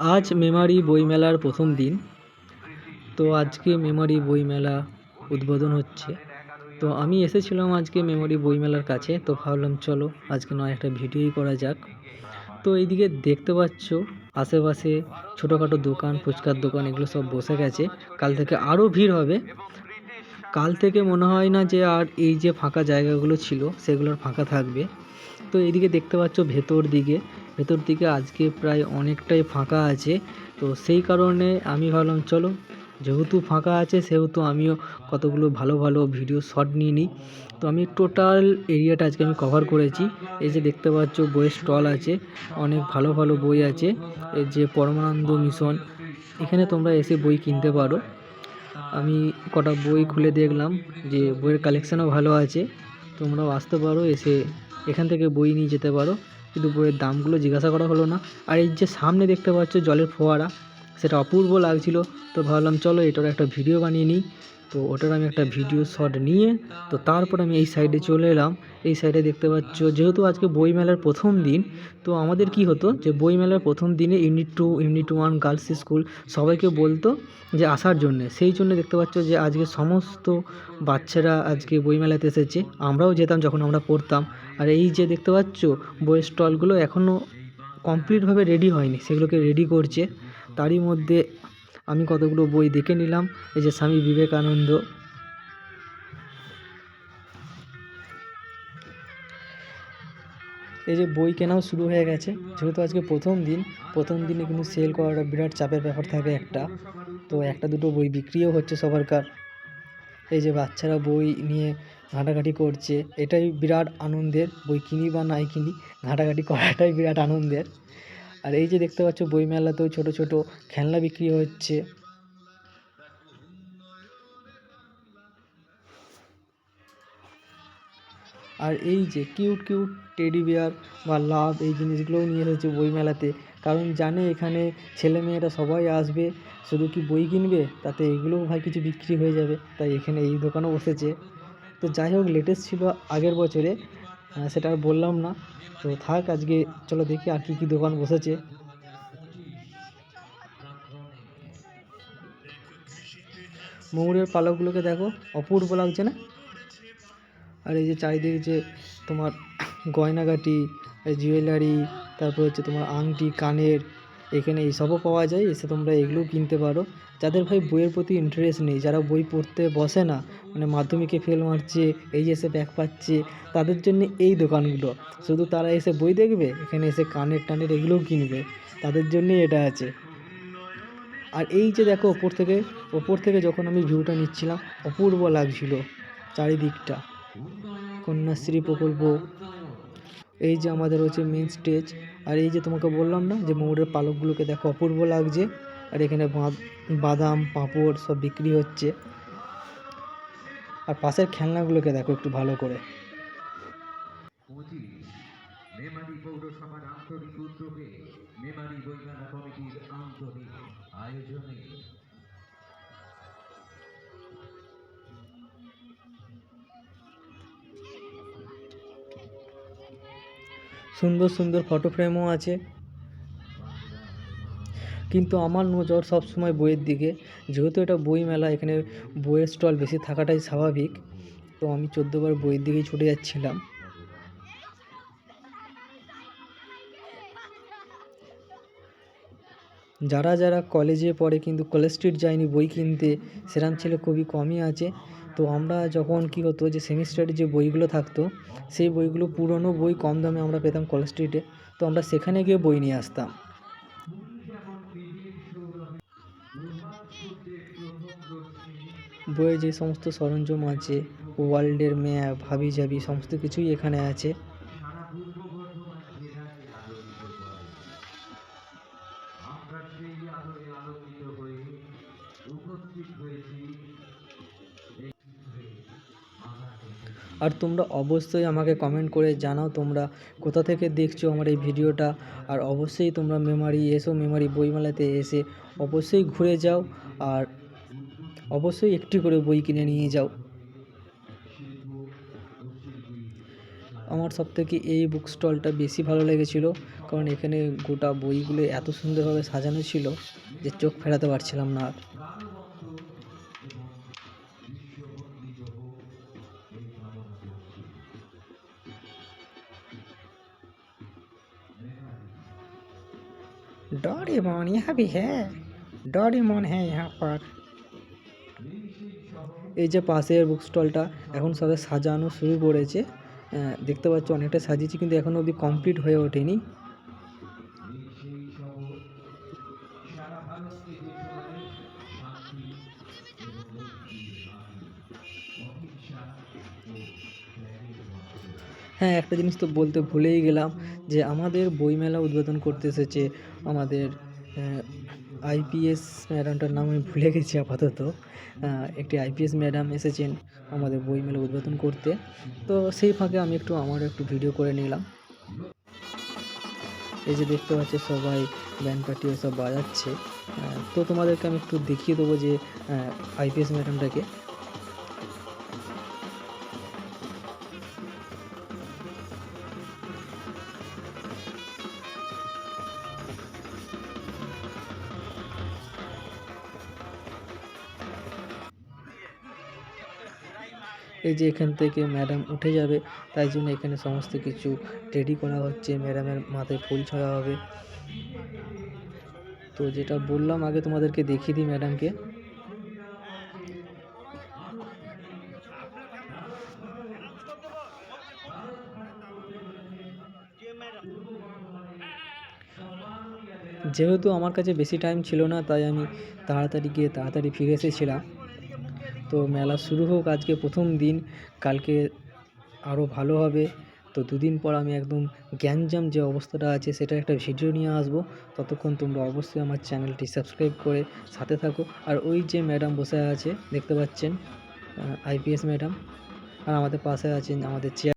আজ মেমারি বইমেলার প্রথম দিন। তো আজকে মেমারি বইমেলা উদ্বোধন হচ্ছে। তো আমি এসেছিলাম আজকে মেমারি বইমেলার কাছে, তো ভাবলাম চলো আজকে নয় একটা ভিডিওই করা যাক। তো এইদিকে দেখতে পাচ্ছ, আশেপাশে ছোটোখাটো দোকান, ফুচকার দোকান, এগুলো সব বসে গেছে। কাল থেকে আরও ভিড় হবে। কাল থেকে মনে হয় না যে আর এই যে ফাঁকা জায়গাগুলো ছিল সেগুলো আর ফাঁকা থাকবে। তো এইদিকে দেখতে পাচ্ছ ভেতর দিকে ভেতর দিকে আজকে প্রায় অনেকটাই ফাঁকা আছে, তো সেই কারণে আমি ভাবলাম, চলো, যেহেতু ফাঁকা আছে, সেহেতু আমিও কতগুলো ভালো ভালো ভিডিও শট নিয়ে নিই। তো আমি টোটাল এরিয়াটা আজকে আমি কভার করেছি। এই যে দেখতে পাচ্ছ, বইয়ের স্টল আছে, অনেক ভালো ভালো বই আছে। এই যে পরমানন্দ মিশন এখানে তোমরা এসে বই কিনতে পারো। আমি কটা বই খুলে দেখলাম যে বইয়ের কালেকশানও ভালো আছে, তোমরাও আসতে পারো, এসে এখান থেকে বই নিয়ে যেতে পারো। কিন্তু বইয়ের দামগুলো জিজ্ঞাসা করা হলো না। আর এই যে সামনে দেখতে পাচ্ছ জলের ফোয়ারা, সেটা অপূর্ব লাগছিল। তো ভাবলাম, চলো এটার একটা ভিডিও বানিয়ে নিই। তো ওটার আমি একটা ভিডিও শট নিয়ে, তো তারপর আমি এই সাইডে চলে এলাম। এই সাইডে দেখতে পাচ্ছ, যেহেতু আজকে বইমেলার প্রথম দিন, তো আমাদের কি হতো যে বইমেলার প্রথম দিনে unit two unit two one girls school সবাইকে বলতো যে আসার জন্যে। সেই জন্য দেখতে পাচ্ছ যে আজকে সমস্ত বাচ্চারা আজকে বইমেলাতে এসেছে। আমরাও যেতাম যখন আমরা পড়তাম। আর এই যে দেখতে পাচ্ছ, বইয়ের স্টলগুলো এখনও কমপ্লিটভাবে রেডি হয়নি। সেগুলোকে রেডি করছে। তারই মধ্যে আমি কতগুলো বই দেখে নিলাম, এই যে স্বামী বিবেকানন্দ। এই যে বই কেনাও শুরু হয়ে গেছে, যেহেতু আজকে প্রথম দিন, প্রথম দিনে কিন্তু সেল করাটা বিরাট চাপের ব্যাপার থাকে একটা। তো একটা দুটো বই বিক্রিও হচ্ছে সবারকার এই যে বাচ্চারা বই নিয়ে ঘাঁটাঘাঁটি করছে, এটাই বিরাট আনন্দের। বই কিনি বা নাই কিনি, ঘাঁটাঘাঁটি করাটাই বিরাট আনন্দের। আর এই যে দেখতে পাচ্ছ বইমেলাতেও ছোট ছোট খেলনা বিক্রি হচ্ছে। আর এই যে কিউট কিউট টেডি বিয়ার বা লাভ এই জিনিসগুলোও নিয়ে এসেছে বইমেলাতে। কারণ জানে এখানে ছেলেমেয়েরা সবাই আসবে, শুধু কি বই কিনবে? তাতে এগুলোও ভাই কিছু বিক্রি হয়ে যাবে। তাই এখানে এই দোকানও বসেছে। তো যাই হোক লেটেস্ট ছিল আগের বছরে। সেটা আর বললাম না। তো থাক, আজকে চলো দেখি আর কী কী দোকান বসেছে। ময়ূরের পালকগুলোকে দেখো, অপূর্ব লাগছে না? আর এই যে চারিদিকে যে তোমার গয়নাগাটি জুয়েলারি তারপর হচ্ছে তোমার আংটি, কানের এখানে এইসবও পাওয়া যায়, এসে তোমরা এগুলোও কিনতে পারো। যাদের ভাই বইয়ের প্রতি ইন্টারেস্ট নেই, যারা বই পড়তে বসে না মানে মাধ্যমিকে ফেল মারছে, এই এসে ব্যাক পাচ্ছে, তাদের জন্য এই দোকানগুলো। শুধু তারা এসে বই দেখবে, এখানে এসে কানের টানের এগুলোও কিনবে। তাদের জন্যই এটা আছে। আর এই যে দেখো, ওপর থেকে ওপর থেকে যখন আমি ভিউটা নিচ্ছিলাম, অপূর্ব লাগছিল চারিদিকটা। কন্যাশ্রী প্রকল্প এই যে আমাদের হচ্ছে মেন স্টেজ আর এই যে তোমাকে বললাম না যে ময়ূরের পালকগুলোকে দেখো অপূর্ব লাগছে, আর এখানে বাদাম, পাঁপড় সব বিক্রি হচ্ছে। আর পাশের খেলনাগুলোকে দেখো একটু ভালো করে। আন্তরিক আয়োজনে সুন্দর সুন্দর ফটো ফ্রেমও আছে। কিন্তু আমার নজর সব সময় বইয়ের দিকে। যেহেতু এটা বই মেলা, এখানে বইয়ের স্টল বেশি থাকাটাই স্বাভাবিক। তো আমি চোদ্দোবার বইয়ের দিকেই ছুটে যাচ্ছিলাম। যারা যারা কলেজে পড়ে কিন্তু কলেজ স্ট্রিট যায়নি, বই কিনতে সেরকম ছেলে খুবই কমই আছে। তো আমরা যখন কী হতো যে সেমিস্টারে যে বইগুলো থাকতো, সেই বইগুলো পুরনো বই কম দামে আমরা পেতাম কলেজ স্ট্রিটে, তো আমরা সেখানে গিয়ে বই নিয়ে আসতাম। বইয়ের যে সমস্ত সরঞ্জাম আছে, ওয়ার্ল্ডের ম্যাপ হাবি জাবি সমস্ত কিছুই এখানে আছে। উপস্থিত হয়েছি। আর তোমরা অবশ্যই আমাকে কমেন্ট করে জানাও তোমরা কোথা থেকে দেখছ আমার এই ভিডিওটা। আর অবশ্যই তোমরা মেমারি এসো মেমারি বইমেলাতে এসে অবশ্যই ঘুরে যাও আর অবশ্যই একটি করে বই কিনে নিয়ে যাও। আমার সবথেকে এই বুক স্টলটা বেশি ভালো লেগেছিলো কারণ এখানে গোটা বইগুলো এত সুন্দরভাবে সাজানো ছিল যে চোখ ফেরাতে পারছিলাম না আর। डोरेमोन यहाँ भी है डोरेमोन है यहाँ पर এই যে পাশের বুক স্টলটা এখন সবে সাজানো শুরু করেছে আহ, দেখতে পাচ্ছ অনেকটা সাজিয়েছি কিন্তু এখনো অবধি কমপ্লিট হয়ে ওঠেনি হ্যাঁ একটা জিনিস তো বলতে ভুলেই গেলাম যে আমাদের বইমেলা উদ্বোধন করতে এসেছে আমাদের আইপিএস ম্যাডামটার নাম আমি ভুলে গেছি আপাতত। একটি আইপিএস ম্যাডাম এসেছেন আমাদের বই বইমেলা উদ্বোধন করতে। তো সেই ফাঁকে আমি একটু আমার একটু ভিডিও করে নিলাম। এই যে দেখতে পাচ্ছ সবাই, ব্যান্ড পার্টি সব বাজাচ্ছে। তো তোমাদেরকে আমি একটু দেখিয়ে দেবো যে আইপিএস ম্যাডামটাকে। এই যে এখান থেকে ম্যাডাম উঠে যাবে তাই জন্য এখানে সমস্ত কিছু রেডি করা হচ্ছে। ম্যাডামের মাথায় ফুল ছড়া হবে। তো যেটা বললাম, আগে তোমাদেরকে দেখিয়ে দিই ম্যাডামকে। যেহেতু আমার কাছে বেশি টাইম ছিল না, তাই আমি তাড়াতাড়ি গিয়ে তাড়াতাড়ি ফিরে এসেছিলাম। তো মেলা শুরু হোক, আজকে প্রথম দিন, কালকে আরও ভালো হবে। তো দুদিন পর আমি একদম গ্যাঞ্জাম যে অবস্থাটা আছে সেটা একটা ভিডিও নিয়ে আসব। ততক্ষণ তোমরা অবশ্যই আমার চ্যানেলটি সাবস্ক্রাইব করে সাথে থাকো। আর ওই যে ম্যাডাম বসে আছে, দেখতে পাচ্ছেন আইপিএস ম্যাডাম আর আমাদের পাশে আছেন আমাদের চেয়ার